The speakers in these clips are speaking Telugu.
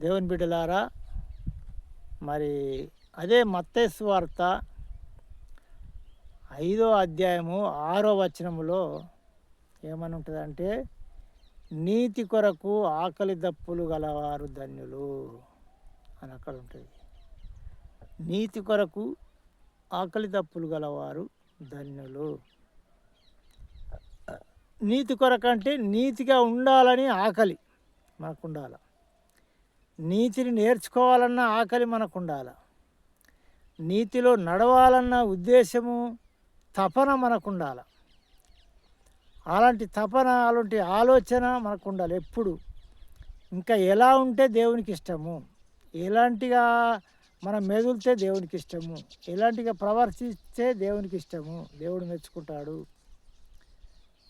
దేవుని బిడ్డలారా మరి అదే మత్తేశ్వార్త ఐదో అధ్యాయము ఆరో వచనములో ఏమని ఉంటుందంటే నీతి కొరకు ఆకలి దప్పులు గలవారు ధన్యులు అని అక్కడ ఉంటుంది నీతి కొరకు ఆకలి దప్పులు గలవారు ధన్యులు. నీతి కొరకంటే అంటే నీతిగా ఉండాలని ఆకలి మనకు ఉండాలి నీతిని నేర్చుకోవాలన్న ఆకలి మనకు ఉండాలి నీతిలో నడవాలన్న ఉద్దేశము తపన మనకు ఉండాలి అలాంటి తపన అలాంటి ఆలోచన మనకు ఉండాలి ఎప్పుడు. ఇంకా ఎలా ఉంటే దేవునికి ఇష్టము ఎలాంటిగా మనం మెదులితే దేవునికి ఇష్టము ఎలాంటిగా ప్రవర్తిస్తే దేవునికి ఇష్టము దేవుడు మెచ్చుకుంటాడు.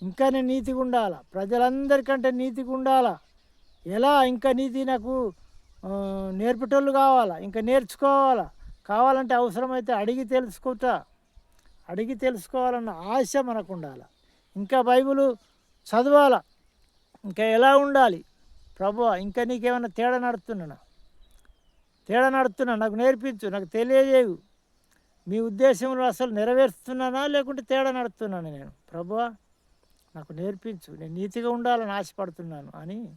ఇంకా నేను నీతిగా ఉండాలా ప్రజలందరికంటే నీతిగా ఉండాలా ఎలా? ఇంకా నీతి నాకు నేర్పేటోళ్ళు కావాలా? ఇంకా నేర్చుకోవాలా? కావాలంటే అవసరమైతే అడిగి తెలుసుకుంటా. అడిగి తెలుసుకోవాలన్న ఆశ మనకు ఉండాలి ఇంకా బైబిల్ చదవాలా? ఇంకా ఎలా ఉండాలి? ప్రభు ఇంకా నీకేమైనా తేడా నడుతున్నా తేడా నడుతున్నా నాకు నేర్పించు నాకు తెలియజేయు. మీ ఉద్దేశంలో అసలు నెరవేరుస్తున్నానా? లేకుంటే తేడా నడుతున్నాను నేను? ప్రభువా నాకు నేర్పించు. నేను నీతిగా ఉండాలని ఆశపడుతున్నాను అని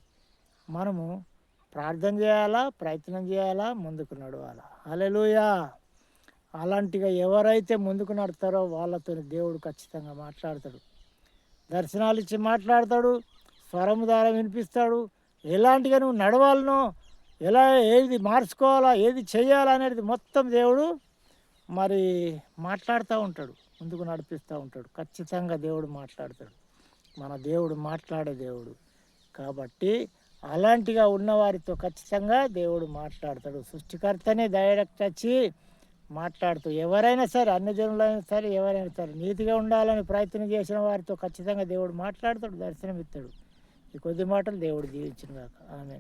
మనము ప్రార్థన చేయాలా? ప్రయత్నం చేయాలా? ముందుకు నడవాలా? అలెలుయా అలాంటిగా ఎవరైతే ముందుకు నడతారో వాళ్ళతో దేవుడు ఖచ్చితంగా మాట్లాడతాడు. దర్శనాలు ఇచ్చి మాట్లాడతాడు. స్వరం ద్వారా వినిపిస్తాడు. ఎలాంటిగా నువ్వు నడవాలనో ఎలా ఏది మార్చుకోవాలా ఏది చేయాలా అనేది మొత్తం దేవుడు మరి మాట్లాడుతూ ఉంటాడు. ముందుకు నడిపిస్తూ ఉంటాడు. ఖచ్చితంగా దేవుడు మాట్లాడతాడు. మన దేవుడు మాట్లాడే దేవుడు. కాబట్టి అలాంటిగా ఉన్నవారితో ఖచ్చితంగా దేవుడు మాట్లాడతాడు. సృష్టికర్తనే డైరెక్ట్ వచ్చి మాట్లాడుతూ ఎవరైనా సరే అన్ని జనులైనా సరే ఎవరైనా సరే నీతిగా ఉండాలని ప్రయత్నం చేసిన వారితో ఖచ్చితంగా దేవుడు మాట్లాడతాడు దర్శనం ఈ కొద్ది మాటలు దేవుడు జీవించిన కాక ఆమె